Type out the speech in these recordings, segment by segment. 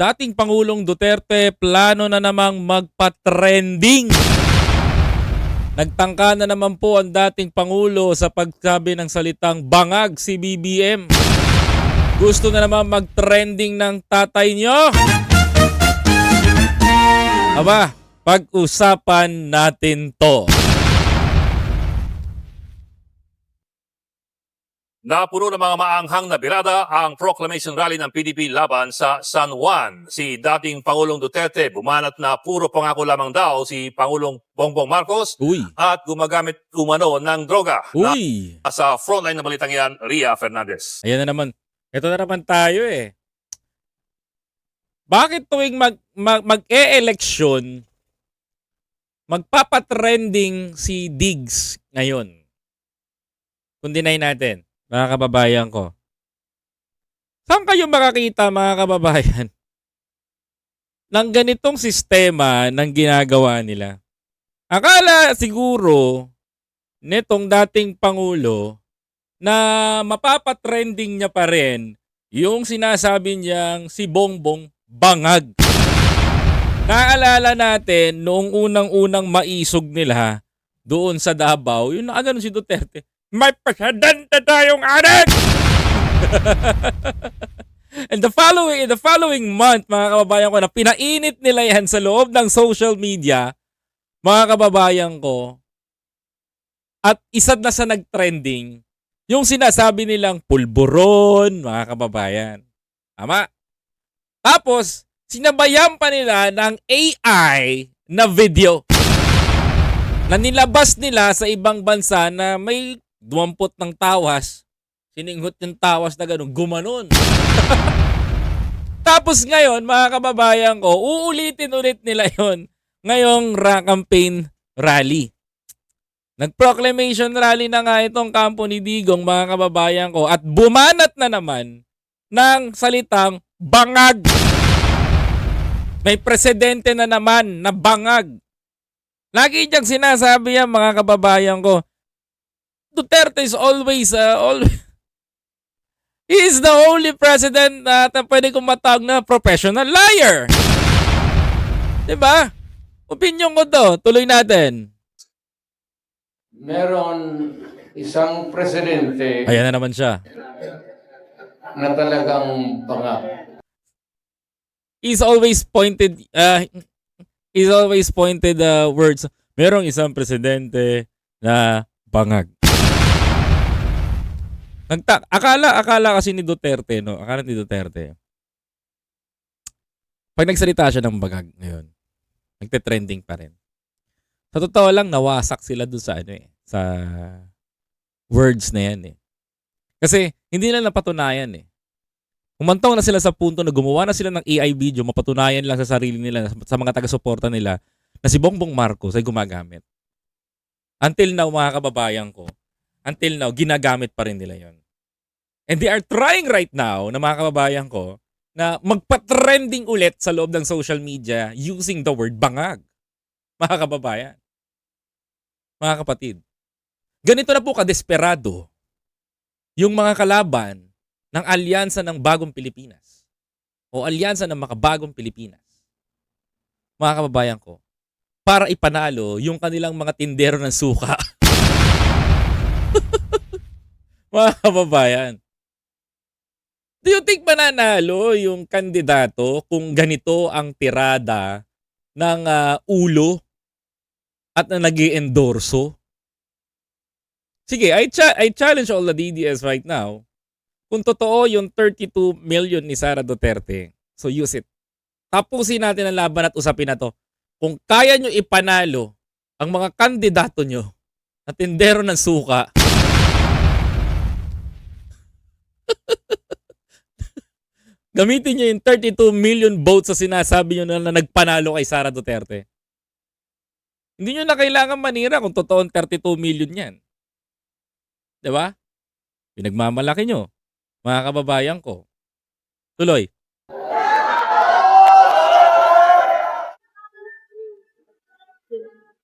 dating Pangulong Duterte plano na namang magpa-trending. Nagtangka na naman po ang dating Pangulo sa pagsabi ng salitang bangag si BBM. Gusto na naman mag-trending ng tatay nyo? Aba, pag-usapan natin to. Napuno ng mga maanghang na birada ang proclamation rally ng PDP laban sa San Juan. Si dating Pangulong Duterte bumanat na puro pangako lamang daw si Pangulong Bongbong Marcos Uy, at gumagamit umano ng droga. uy. Sa frontline ng balitang yan, Ria Fernandez. Ayan na naman. Ito na naman tayo eh. Bakit tuwing mag, mag, mag-e-election, magpapatrending si Diggs ngayon? Kung deny natin, mga kababayan ko. Saan kayo makakita, mga kababayan, ng ganitong sistema ng ginagawa nila? Akala siguro netong dating Pangulo na mapapatrending niya pa rin yung sinasabi niyang si Bongbong bangag. Naalala natin noong unang-unang maisog nila doon sa Davao, yung nakaganon si Duterte, may presidente tayong anak! And the following in the following month, mga kababayan ko, na pinainit nila yan sa loob ng social media, mga kababayan ko, at isa na sa nag-trending, yung sinasabi nilang pulburon, mga kababayan. Tama? Tapos, sinabayan pa nila ng AI na video na nilabas nila sa ibang bansa na may duwampot ng tawas, sininghot yung tawas na ganun, gumanon. Tapos ngayon, mga kababayan ko, uulitin ulit nila yon ngayong ra campaign rally. Nag-proclamation rally na nga itong kampo ni Digong mga kababayan ko at bumanat na naman ng salitang bangag. May presidente na naman na bangag. Lagi niyang sinasabi yan mga kababayan ko. Duterte is always, uh, always, he is the only president na uh, pwede kong matawag na professional liar. ba? Opinion ko to. Tuloy natin. meron isang presidente Ayan na naman siya. na talagang banga. He's always pointed, uh, he's always pointed uh, words. Merong isang presidente na bangag. Nagta akala akala kasi ni Duterte no, akala ni Duterte. Pag nagsalita siya ng bangag ngayon, nagte-trending pa rin. Sa totoo lang nawasak sila doon sa ano eh, sa words na yan eh. Kasi hindi nila napatunayan eh. Humantong na sila sa punto na gumawa na sila ng AI video, mapatunayan lang sa sarili nila, sa mga taga-suporta nila, na si Bongbong Marcos ay gumagamit. Until now, mga kababayan ko, until now, ginagamit pa rin nila yon. And they are trying right now, na mga kababayan ko, na magpa-trending ulit sa loob ng social media using the word bangag. Mga kababayan. Mga kapatid. Ganito na po kadesperado yung mga kalaban ng alyansa ng bagong Pilipinas o alyansa ng makabagong Pilipinas. Mga kababayan ko, para ipanalo yung kanilang mga tindero ng suka. mga kababayan, do you think mananalo yung kandidato kung ganito ang tirada ng ah, ulo at na nag endorso Sige, I, cha- I challenge all the DDS right now kung totoo yung 32 million ni Sara Duterte, so use it. Tapusin natin ang laban at usapin na to. Kung kaya nyo ipanalo ang mga kandidato nyo na tindero ng suka, gamitin nyo yung 32 million votes sa sinasabi nyo na, na nagpanalo kay Sara Duterte. Hindi nyo na kailangan manira kung totoo 32 million yan. 'Di ba? Pinagmamalaki nyo mga kababayan ko. Tuloy.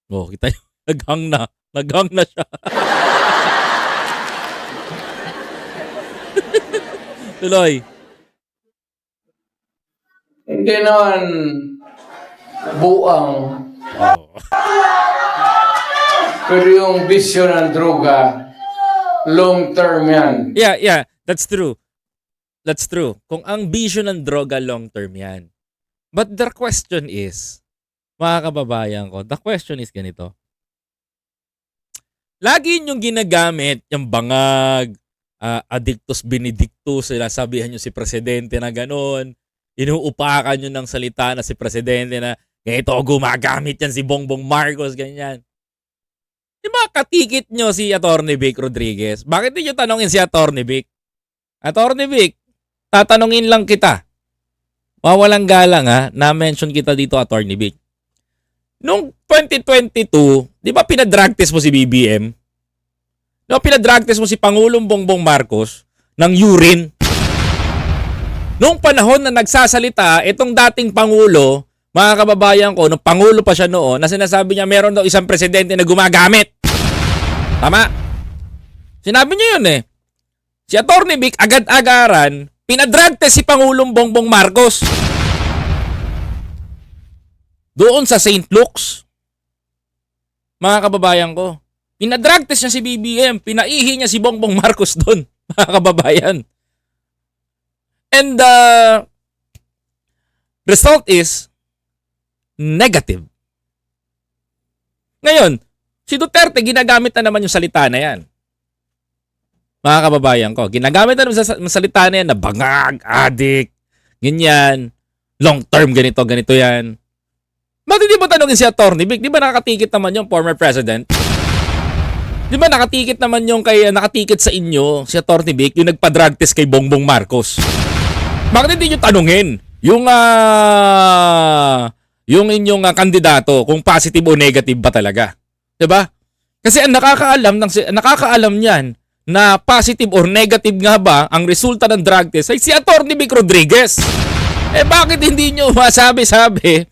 Oh, kita nyo. Naghang na. Naghang na siya. Tuloy. Hindi naman buang. Oo. Pero yung bisyo ng droga, long term yan. Yeah, yeah, that's true. That's true. Kung ang bisyo ng droga long term yan. But the question is, mga kababayan ko, the question is ganito. Lagi yung ginagamit yung bangag, ah, addictus benedictus, sila sabihan nyo si presidente na ganun, inuupakan nyo ng salita na si presidente na ganito gumagamit yan si Bongbong Marcos, ganyan. Di ba katikit nyo si Atty. Vic Rodriguez? Bakit di nyo tanongin si Atty. Vic? Atty. Vic, tatanungin lang kita. Mawalang galang ha, na-mention kita dito Atty. Vic. Nung 2022, di ba pinadrag test mo si BBM? No, pinadrag test mo si Pangulong Bongbong Marcos ng urine. Noong panahon na nagsasalita, itong dating Pangulo, mga kababayan ko, nung Pangulo pa siya noon, na sinasabi niya meron daw isang presidente na gumagamit. Tama? Sinabi niya yun eh. Si Atty. Vic agad-agaran, pinadrag test si Pangulong Bongbong Marcos. Doon sa St. Luke's. Mga kababayan ko. Pinadrag test niya si BBM. Pinaihi niya si Bongbong Marcos doon. Mga kababayan. And the result is negative. Ngayon, si Duterte ginagamit na naman yung salita na yan. Mga kababayan ko, ginagamit na naman sa sa salita na yan na bangag, adik, ganyan, long term, ganito, ganito yan. Ba't hindi mo tanongin si Atty. Vic? Di ba nakatikit naman yung former president? Di ba nakatikit naman yung kay, nakatikit sa inyo si Atty. Vic, yung nagpa-drug test kay Bongbong Marcos? Bakit hindi nyo tanungin yung ah yung inyong ah, kandidato kung positive o negative ba talaga? 'Di ba? Kasi ang nakakaalam ng nakakaalam niyan na positive or negative nga ba ang resulta ng drug test ay si Atty. Vic Rodriguez. Eh bakit hindi nyo masabi-sabi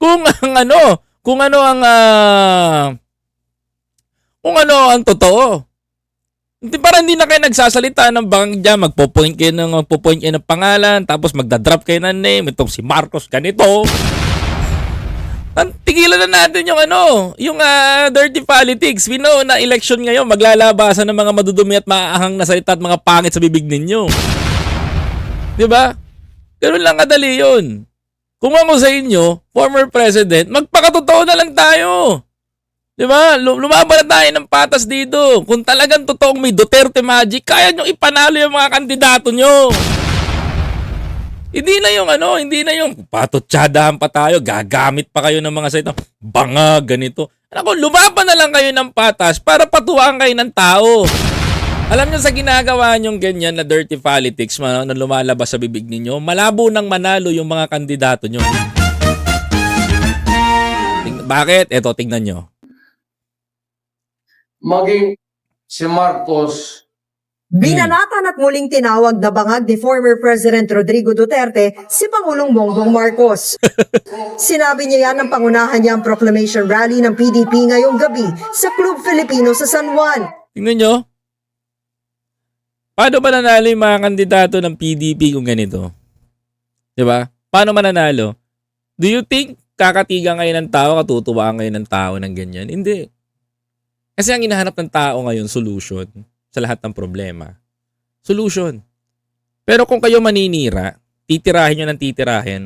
kung ang ano, kung ano ang ah, kung ano ang totoo? Hindi para hindi na kayo nagsasalita ng bang dyan, magpo-point kayo ng, magpo-point kayo ng pangalan, tapos magda-drop kayo ng name, itong si Marcos ganito. Tigilan na natin yung ano, yung ah, dirty politics. We know na election ngayon, maglalabasan ng mga madudumi at maaahang na salita at mga pangit sa bibig ninyo. Di ba? Ganun lang kadali yun. Kung ako sa inyo, former president, magpakatotoo na lang tayo. Di ba? Lu- Lumaban na tayo ng patas dito. Kung talagang totoong may Duterte magic, kaya nyo ipanalo yung mga kandidato nyo. Hindi na yung ano, hindi na yung patotsadahan pa tayo, gagamit pa kayo ng mga salita, banga, ganito. Ako, lumaban na lang kayo ng patas para patuwaan kayo ng tao. Alam nyo sa ginagawa nyong ganyan na dirty politics na lumalabas sa bibig ninyo, malabo nang manalo yung mga kandidato nyo. Bakit? Eto, tingnan nyo. Maging si Marcos, Binanatan at muling tinawag na bangag ni former President Rodrigo Duterte si Pangulong Bongbong Marcos. Sinabi niya yan ng pangunahan niyang proclamation rally ng PDP ngayong gabi sa Club Filipino sa San Juan. Tingnan nyo. Paano ba nanalo yung mga kandidato ng PDP kung ganito? 'Di ba? Paano mananalo? Do you think kakatigan kayo ng tao, katutuwaan kayo ng tao ng ganyan? Hindi. Kasi ang hinahanap ng tao ngayon, solution sa lahat ng problema. Solution. Pero kung kayo maninira, titirahin nyo ng titirahin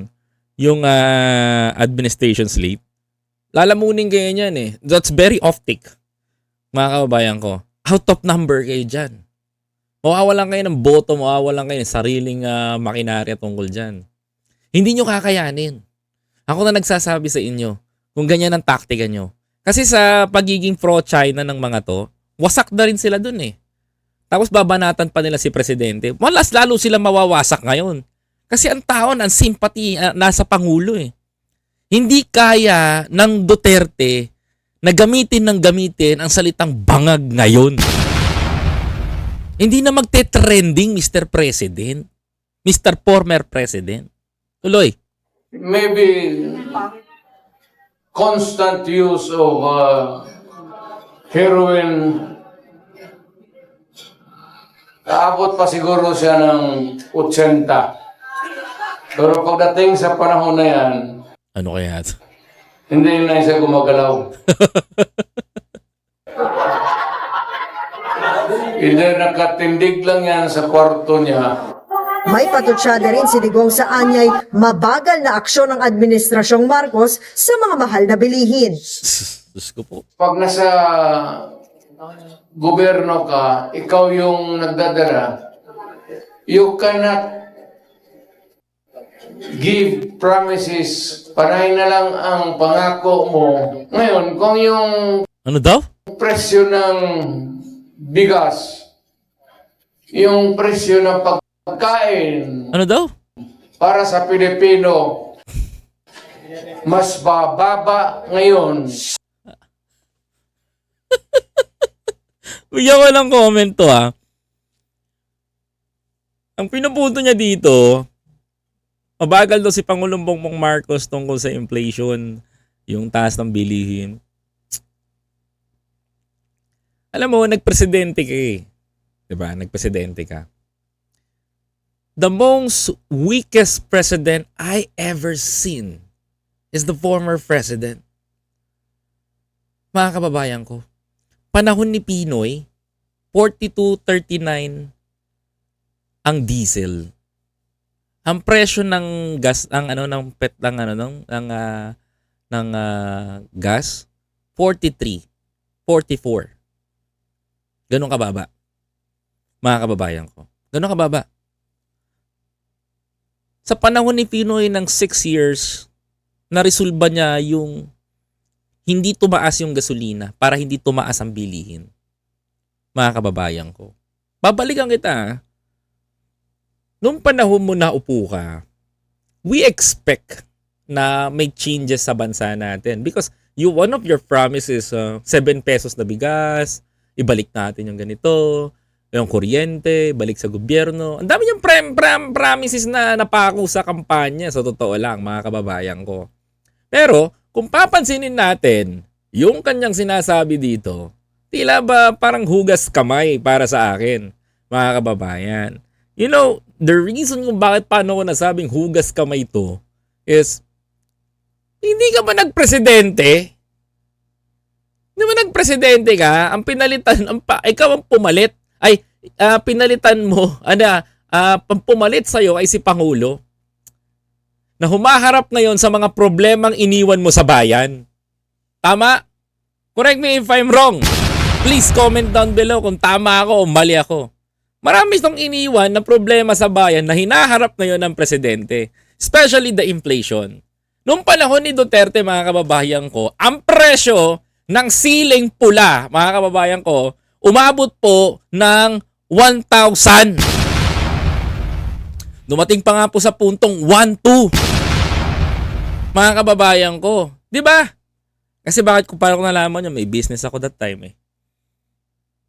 yung ah, administration slate, lalamunin kayo niyan eh. That's very optic mga kababayan ko, out of number kayo dyan. Mawawalan kayo ng boto, mawawalan kayo ng sariling uh, makinarya tungkol dyan. Hindi nyo kakayanin. Ako na nagsasabi sa inyo, kung ganyan ang taktika nyo. Kasi sa pagiging pro-China ng mga to, wasak na rin sila dun eh. Tapos babanatan pa nila si Presidente. Malas lalo sila mawawasak ngayon. Kasi ang tao, ang sympathy ah, nasa Pangulo eh. Hindi kaya ng Duterte na gamitin ng gamitin ang salitang bangag ngayon. Hindi na magte-trending, Mr. President. Mr. Former President. Tuloy. maybe constant use of uh, heroin. Aabot pa siguro siya ng 80. Pero pagdating sa panahon na yan, Ano kaya? hindi na siya gumagalaw. Either nakatindig lang yan sa kwarto niya May patutsada rin si Digong sa anyay mabagal na aksyon ng Administrasyong Marcos sa mga mahal na bilihin. Diyos ko po. pag nasa gobyerno ka, ikaw yung nagdadala, you cannot give promises. Panay na lang ang pangako mo. Ngayon, kung yung Ano daw? presyo ng bigas, yung presyo ng pagkain Ano daw? para sa Pilipino, mas bababa ngayon Bigyan ko ng comment to ha. Ang pinupunto niya dito, mabagal daw si Pangulong Bongbong Marcos tungkol sa inflation, yung taas ng bilihin. Alam mo, nagpresidente ka eh. 'Di ba? Nagpresidente ka. The most weakest president I ever seen is the former president. Mga kababayan ko, panahon ni Pinoy, 42.39 ang diesel. Ang presyo ng gas ang ano ng pet ng ano ng ng ah, ng ah, gas 43 44 Ganun kababa. Mga kababayan ko. Ganun kababa. Sa panahon ni Pinoy ng 6 years, naresolba niya yung hindi tumaas yung gasolina para hindi tumaas ang bilihin. Mga kababayan ko. Babalikan kita. ah. Nung panahon mo na upo ka, we expect na may changes sa bansa natin because you one of your promises uh, 7 pesos na bigas, ibalik natin yung ganito, yung kuryente, balik sa gobyerno. Ang dami niyang pram, pram, promises na napako sa kampanya sa totoo lang mga kababayan ko. Pero kung papansinin natin, yung kanyang sinasabi dito, tila ba parang hugas kamay para sa akin, mga kababayan. You know, the reason kung bakit paano ko nasabing hugas kamay to is, hindi ka ba nagpresidente? Hindi ba nagpresidente ka? Ang pinalitan, ang pa, ikaw ang pumalit. Ay, ah, pinalitan mo, ah, pang pumalit sa'yo ay si Pangulo na humaharap ngayon sa mga problemang iniwan mo sa bayan. Tama? Correct me if I'm wrong. Please comment down below kung tama ako o mali ako. Marami itong iniwan na problema sa bayan na hinaharap ngayon ng presidente. Especially the inflation. Noong panahon ni Duterte, mga kababayan ko, ang presyo ng siling pula, mga kababayan ko, umabot po ng 1,000. Dumating pa nga po sa puntong 1,2. Mga kababayan ko. Di ba? Kasi bakit ko parang nalaman nyo, may business ako that time eh.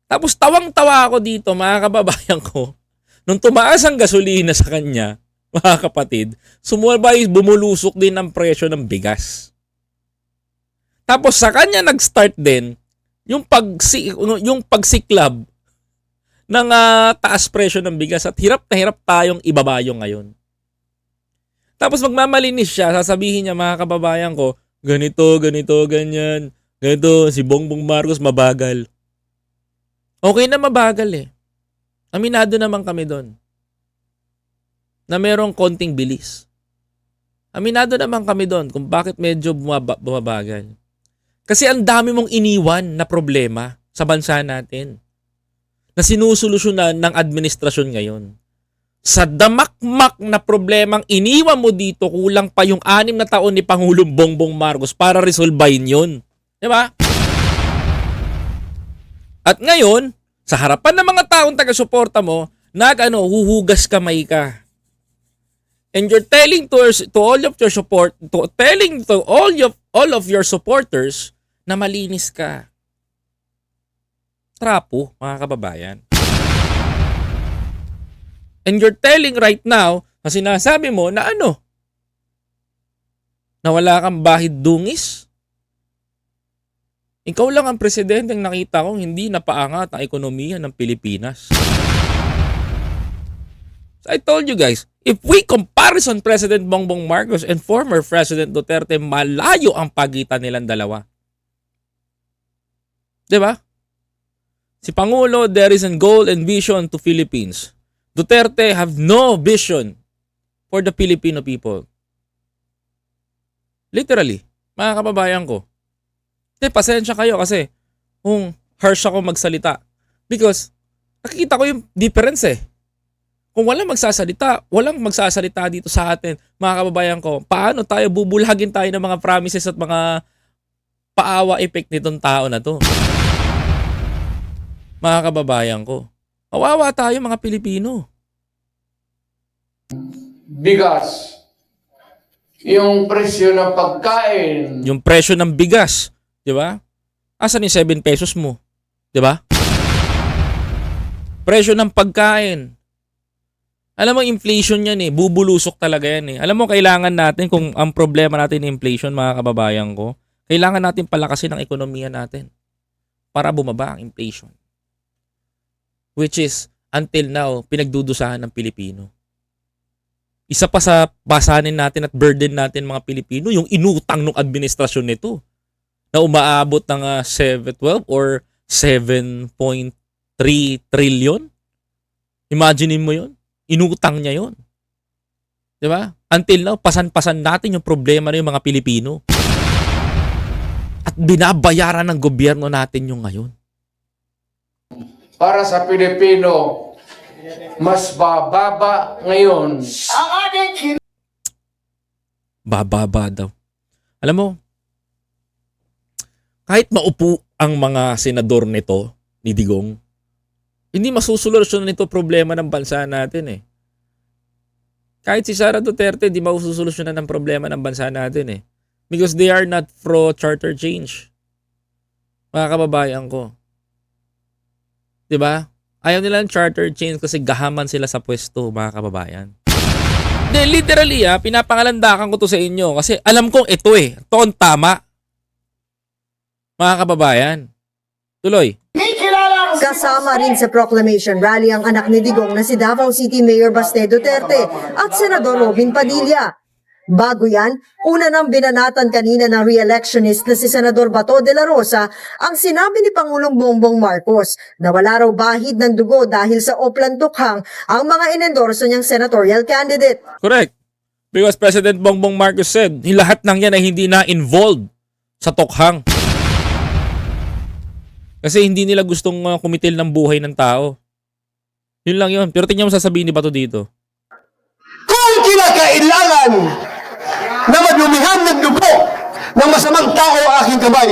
Tapos tawang-tawa ako dito, mga kababayan ko. Nung tumaas ang gasolina sa kanya, mga kapatid, sumulbay, bumulusok din ang presyo ng bigas. Tapos sa kanya nag-start din yung pagsi yung pagsiklab ng ah, taas presyo ng bigas at hirap na hirap tayong ibabayo ngayon. Tapos magmamalinis siya, sasabihin niya mga kababayan ko, ganito, ganito, ganyan, ganito, si Bongbong Marcos mabagal. Okay na mabagal eh. Aminado naman kami doon. Na merong konting bilis. Aminado naman kami doon kung bakit medyo bumaba, bumabagal. Kasi ang dami mong iniwan na problema sa bansa natin na sinusolusyonan ng administrasyon ngayon. Sa damakmak na problemang iniwan mo dito, kulang pa yung anim na taon ni Pangulong Bongbong Marcos para resolbahin yun. Di ba? At ngayon, sa harapan ng mga taong taga-suporta mo, nag ano, huhugas kamay ka. And you're telling to, to all of your support, to, telling to all of, all of your supporters na malinis ka. Trapo, mga kababayan. And you're telling right now, na sinasabi mo na ano? Na wala kang bahid dungis? Ikaw lang ang presidente ang nakita kong hindi napaangat ang ekonomiya ng Pilipinas. So I told you guys, if we comparison President Bongbong Marcos and former President Duterte, malayo ang pagitan nilang dalawa. 'Di ba? Si Pangulo, there is a goal and vision to Philippines. Duterte have no vision for the Filipino people. Literally, mga kababayan ko. Hindi, pasensya kayo kasi kung harsh ako magsalita. Because nakikita ko yung difference eh. Kung walang magsasalita, walang magsasalita dito sa atin, mga kababayan ko, paano tayo bubulhagin tayo ng mga promises at mga paawa effect nitong tao na to? Mga kababayan ko. Kawawa tayo mga Pilipino. bigas, yung presyo ng pagkain, Yung presyo ng bigas, 'di ba? Asan yung 7 pesos mo? 'Di ba? Presyo ng pagkain. Alam mo, inflation yan eh. Bubulusok talaga yan eh. Alam mo, kailangan natin, kung ang problema natin inflation, mga kababayan ko, kailangan natin palakasin ang ekonomiya natin para bumaba ang inflation. Which is, until now, pinagdudusahan ng Pilipino. Isa pa sa basanin natin at burden natin mga Pilipino, yung inutang ng administrasyon nito na umaabot ng ah, 712 or 7.3 trillion. Imaginein mo yon Inutang niya yon Di ba? Until now, pasan-pasan natin yung problema ng mga Pilipino. At binabayaran ng gobyerno natin yung ngayon. Para sa Pilipino, mas bababa ngayon bababa daw. Alam mo, kahit maupo ang mga senador nito, ni Digong, hindi masusolusyonan nito problema ng bansa natin eh. Kahit si Sara Duterte, di masusolusyonan ng problema ng bansa natin eh. Because they are not pro charter change. Mga kababayan ko. 'Di ba? Ayaw nila ng charter change kasi gahaman sila sa pwesto, mga kababayan. Hindi, literally ah, pinapangalandakan ko to sa inyo kasi alam kong ito eh. Ito ang tama. Mga kababayan. Tuloy. Kasama rin sa proclamation rally ang anak ni Digong na si Davao City Mayor Baste Duterte at Senador Robin Padilla. Bago yan, una nang binanatan kanina ng re-electionist na si Senador Bato de la Rosa ang sinabi ni Pangulong Bongbong Marcos na wala raw bahid ng dugo dahil sa Oplan Tukhang ang mga inendorso niyang senatorial candidate. Correct. Because President Bongbong Marcos said, lahat ng yan ay hindi na involved sa tokhang. Kasi hindi nila gustong uh, kumitil ng buhay ng tao. Yun lang yun. Pero tingnan mo sasabihin ni Bato dito. kung kinakailangan na madumihan ng dugo ng masamang tao ang aking kamay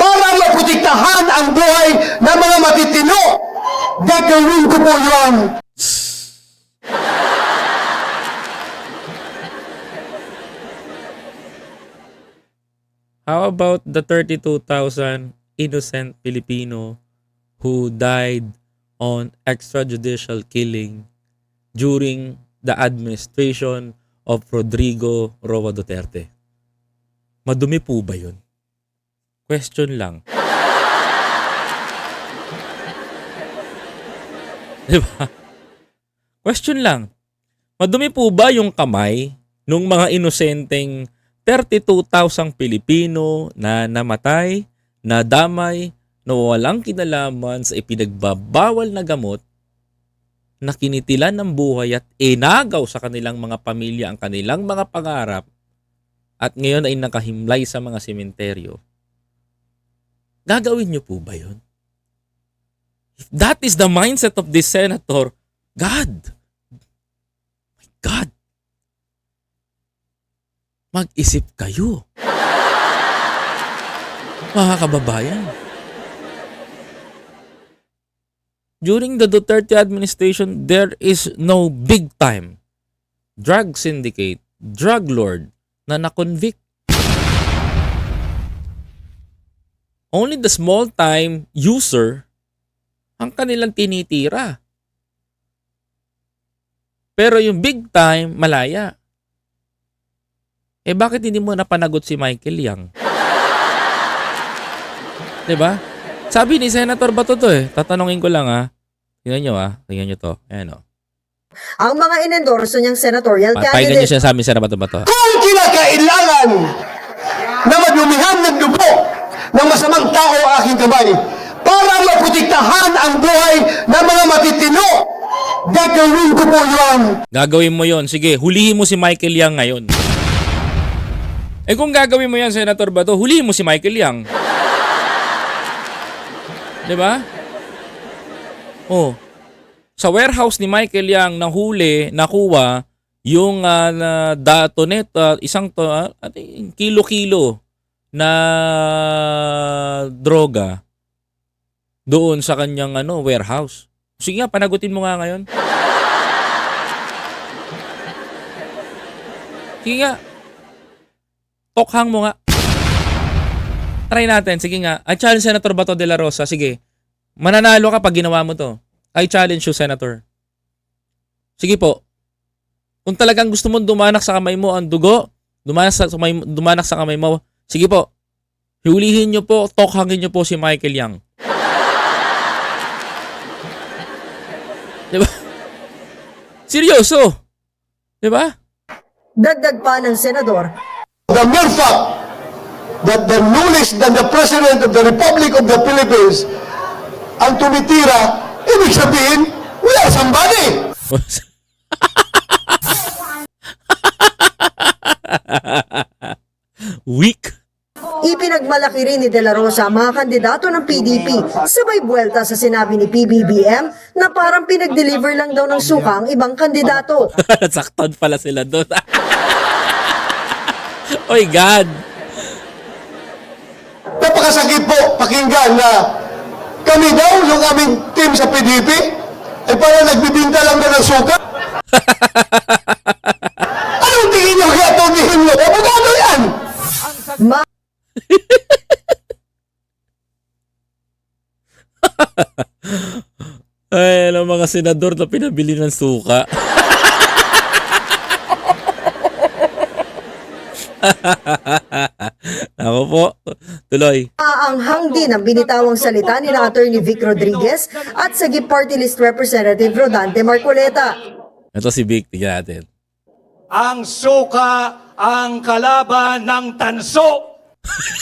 para maprotektahan ang buhay ng mga matitino, gagawin ko po yun. How about the 32,000 innocent Filipino who died on extrajudicial killing during the administration of Rodrigo Roa Duterte? Madumi po ba yun? Question lang. Di ba? Question lang. Madumi po ba yung kamay nung mga inosenteng 32,000 Pilipino na namatay, na damay, na walang kinalaman sa ipinagbabawal na gamot, na kinitilan ng buhay at inagaw sa kanilang mga pamilya ang kanilang mga pangarap at ngayon ay nakahimlay sa mga sementeryo. Gagawin niyo po ba yun? If that is the mindset of this senator, God, my God, mag-isip kayo. Mga kababayan. During the Duterte administration, there is no big time drug syndicate, drug lord na na-convict. Only the small time user ang kanilang tinitira. Pero yung big time, malaya. Eh bakit hindi mo napanagot si Michael Yang? 'Di ba? Sabi ni Senator Bato to eh. Tatanungin ko lang ah. Tingnan nyo ah. Tingnan nyo to. Ayan oh. ang mga inendorso niyang senatorial Pakinggan niyo candidate. siya sa amin, Bato Bato. Kung kinakailangan na madumihan ng dugo ng masamang tao ang aking kamay para maprotektahan ang buhay ng mga matitino, gagawin ko po yun. Gagawin mo yon. Sige, hulihin mo si Michael Yang ngayon. Eh kung gagawin mo yan, Senator Bato, hulihin mo si Michael Yang. 'Di ba? Oh. Sa warehouse ni Michael Yang nahuli, nakuha yung ah, na datonet, ah, isang to, yun, kilo-kilo na droga doon sa kanyang ano warehouse. Sige nga, panagutin mo nga ngayon. Sige nga. Tokhang mo nga. Try natin. Sige nga. I challenge Senator Bato de la Rosa. Sige. Mananalo ka pag ginawa mo to. I challenge you, Senator. Sige po. Kung talagang gusto mo dumanak sa kamay mo ang dugo, dumanak sa, kamay, dumanak sa kamay mo, sige po. Hulihin nyo po, tokhangin nyo po si Michael Yang. Diba? Seryoso. Diba? Dagdag pa ng senador, The mere fact that the knowledge that the President of the Republic of the Philippines ang tumitira, ibig sabihin, we are somebody. Weak. Ipinagmalaki rin ni De La Rosa ang mga kandidato ng PDP sabay buwelta sa sinabi ni PBBM na parang pinag-deliver lang daw ng suka ang ibang kandidato. Nasaktan pala sila doon. Oy, God. Napakasakit po pakinggan na kami daw, yung aming team sa PDP, ay parang nagbibinta lang na ng suka. Anong tingin nyo kaya tumihin nyo? Abogado yan! Ma Ay, ano mga senador na pinabili ng suka. Ako po. Tuloy. Aanghang din ang binitawang salita ni na Attorney Vic Rodriguez at sa Party List Representative Rodante Marcoleta. Ito si Vic. Tignan natin. ang suka ang kalaban ng tanso.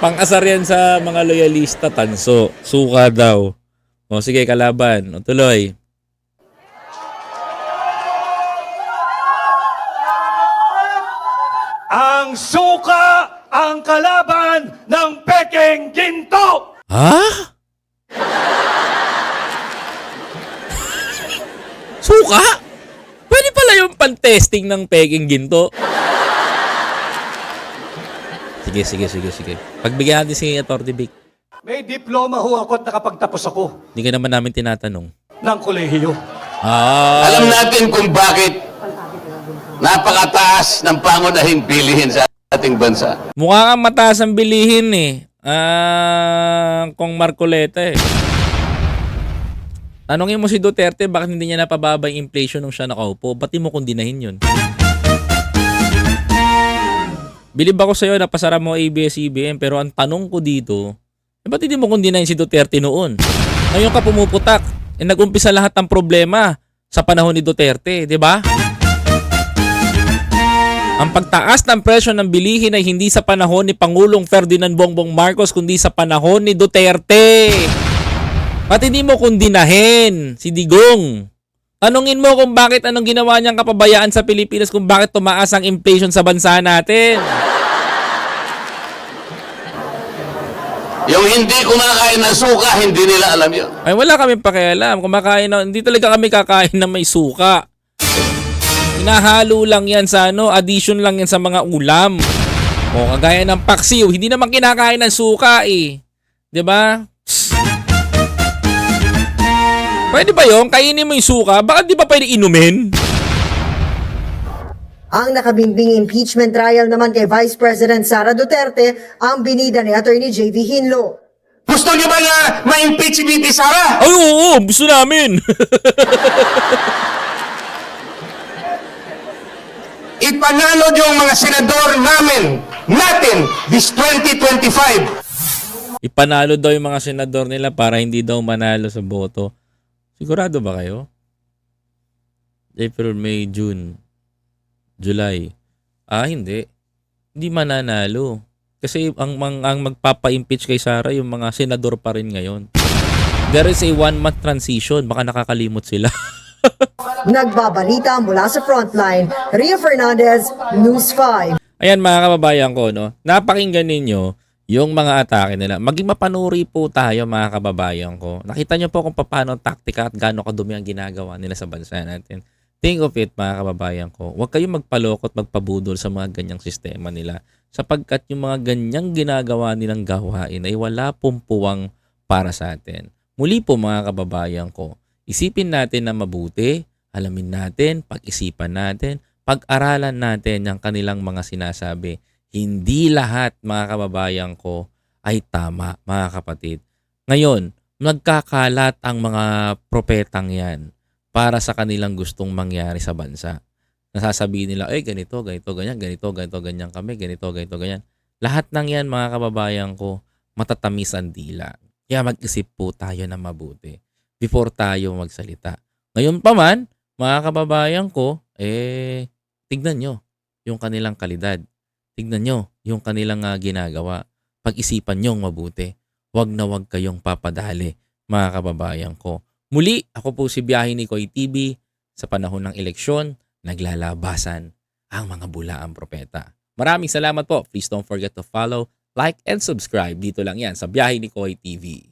Pang-asar yan sa mga loyalista, tanso. Suka daw. O sige, kalaban. O tuloy. Ang suka ang kalaban ng peking ginto. Ha? Suka? Pwede pala yung pan-testing ng peking ginto. Sige, sige, sige, sige. Pagbigyan natin si Atty. Vic. May diploma ho ako at nakapagtapos ako Hindi ka naman namin tinatanong. ng kolehiyo. Ah, Alam natin kung bakit napakataas ng pangunahing bilihin sa ating bansa. mukha kang mataas ang bilihin eh. Ah, kung Marcoleta eh. Tanongin mo si Duterte bakit hindi niya napababa yung inflation nung siya nakaupo. Ba't mo kundinahin yun? Bilib ako sa'yo na pasara mo ABS-CBN pero ang tanong ko dito, eh ba't hindi mo kundinahin si Duterte noon? Ngayon ka pumuputak. Eh nag-umpisa lahat ng problema sa panahon ni Duterte, di ba? Ang pagtaas ng presyo ng bilihin ay hindi sa panahon ni Pangulong Ferdinand Bongbong Marcos kundi sa panahon ni Duterte. Pati hindi mo kundinahin si Digong. Tanungin mo kung bakit anong ginawa niyang kapabayaan sa Pilipinas kung bakit tumaas ang inflation sa bansa natin. Yung hindi kumakain ng suka, hindi nila alam yun. Ay wala kami pakialam. Kumakain na, hindi talaga kami kakain na may suka. Hinahalo lang yan sa ano, addition lang yan sa mga ulam. O kagaya ng paksiw, hindi naman kinakain ng suka eh. 'Di ba? Pwede ba yung kainin mo yung suka? Bakit di ba pwede inumin? Ang nakabimbing impeachment trial naman kay Vice President Sara Duterte ang binida ni Attorney J.V. Hinlo. Gusto nyo ba na ma-impeach si VP Sara? Ay, oo, oo, gusto namin. Ipanalo nyo ang mga senador namin, natin, this 2025. Ipanalo daw yung mga senador nila para hindi daw manalo sa boto. Sigurado ba kayo? April, May, June, July. Ah, hindi. Hindi mananalo. Kasi ang, ang, ang magpapa-impeach kay Sara, yung mga senador pa rin ngayon. There is a one-month transition. Baka nakakalimot sila. Nagbabalita mula sa frontline, Ria Fernandez, News 5. Ayan mga kababayan ko, no? Napakinggan ninyo yung mga atake nila. Maging mapanuri po tayo mga kababayan ko. Nakita nyo po kung paano taktika at gaano kadumi ang ginagawa nila sa bansa natin. Think of it mga kababayan ko. Huwag kayong magpalokot, magpabudol sa mga ganyang sistema nila. Sapagkat yung mga ganyang ginagawa nilang gawain ay wala pong puwang para sa atin. Muli po mga kababayan ko, isipin natin na mabuti, alamin natin, pag-isipan natin, pag-aralan natin ang kanilang mga sinasabi. Hindi lahat mga kababayan ko ay tama mga kapatid. Ngayon, nagkakalat ang mga propetang yan para sa kanilang gustong mangyari sa bansa. Nasasabihin nila, eh ganito, ganito, ganyan, ganito, ganito, ganyan kami, ganito, ganito, ganyan. Lahat ng yan mga kababayan ko, matatamis ang dila. Kaya mag-isip po tayo na mabuti before tayo magsalita. Ngayon pa man, mga kababayan ko, eh, tignan nyo yung kanilang kalidad. Tignan nyo yung kanilang ah, ginagawa. Pag-isipan nyo mabuti. Huwag na huwag kayong papadali, mga kababayan ko. Muli, ako po si Biyahe ni Koy TV. Sa panahon ng eleksyon, naglalabasan ang mga bulaang propeta. Maraming salamat po. Please don't forget to follow, like, and subscribe. Dito lang yan sa Biyahe ni Koy TV.